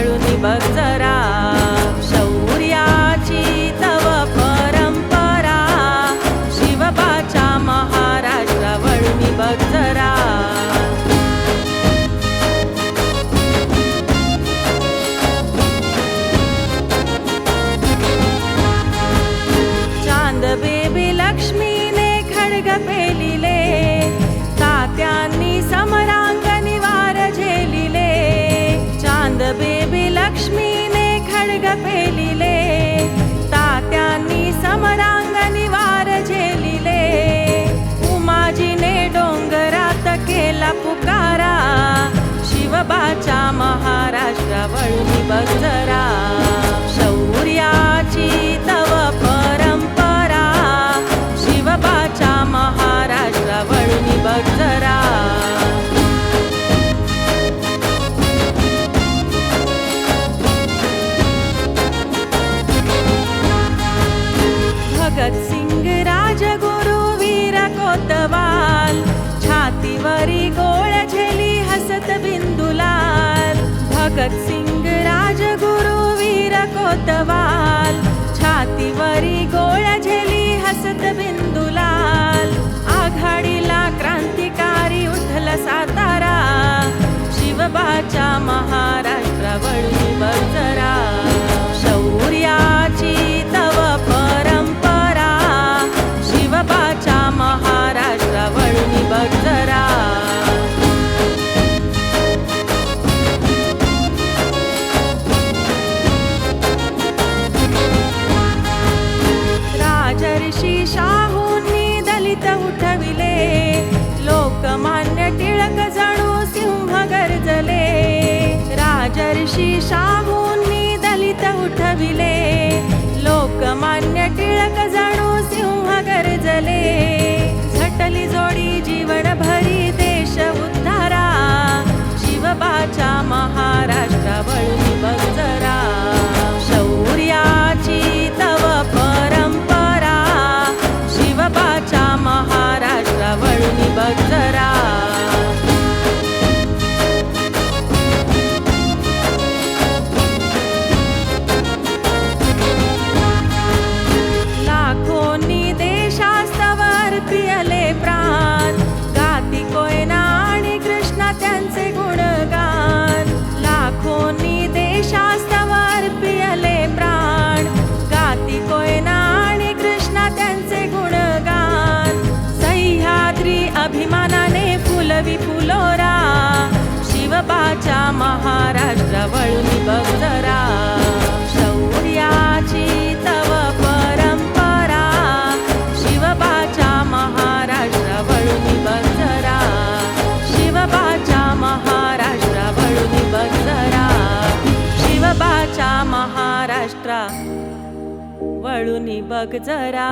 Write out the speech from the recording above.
महाराष्ट्र बघ जरा. शौर्याची तव परंपरा. शिवबाच्या महाराष्ट्र वळून बघ जरा. चांद बेबी लक्ष्मीने खडग पेलिले तात्यांनी समरांग निवार झेलिले. चांद पेलिले तात्यांनी समरा भगत सिंग राजगुरु वीर कोतवाल. छातीवरी गोळ झेली हसत बिंदुलाल. भगत सिंग राजगुरु वीर कोतवाल. छातीवरी गोळ झेली हसत बिंदुलाल. राजर्षी शाहूंनी दलित उठविले. लोकमान्य टिळक जाणू सिंह गरजले. झटली जोडी जीवन भरी देश उद्धारा. शिवबाच्या महाराष्ट्र वळून बंजरा. शौर्याची तव परंपरा. शिवबाच्या महाराष्ट्र वळून बघ शिवबाच्या महाराष्ट्र वळून बघ शौर्याची तव परंपरा. शिवबाच्या महाराष्ट्र वळून बघ शिवबाच्या महाराष्ट्र वळून बघ शिवबाच्या महाराष्ट्र वळून बघ जरा.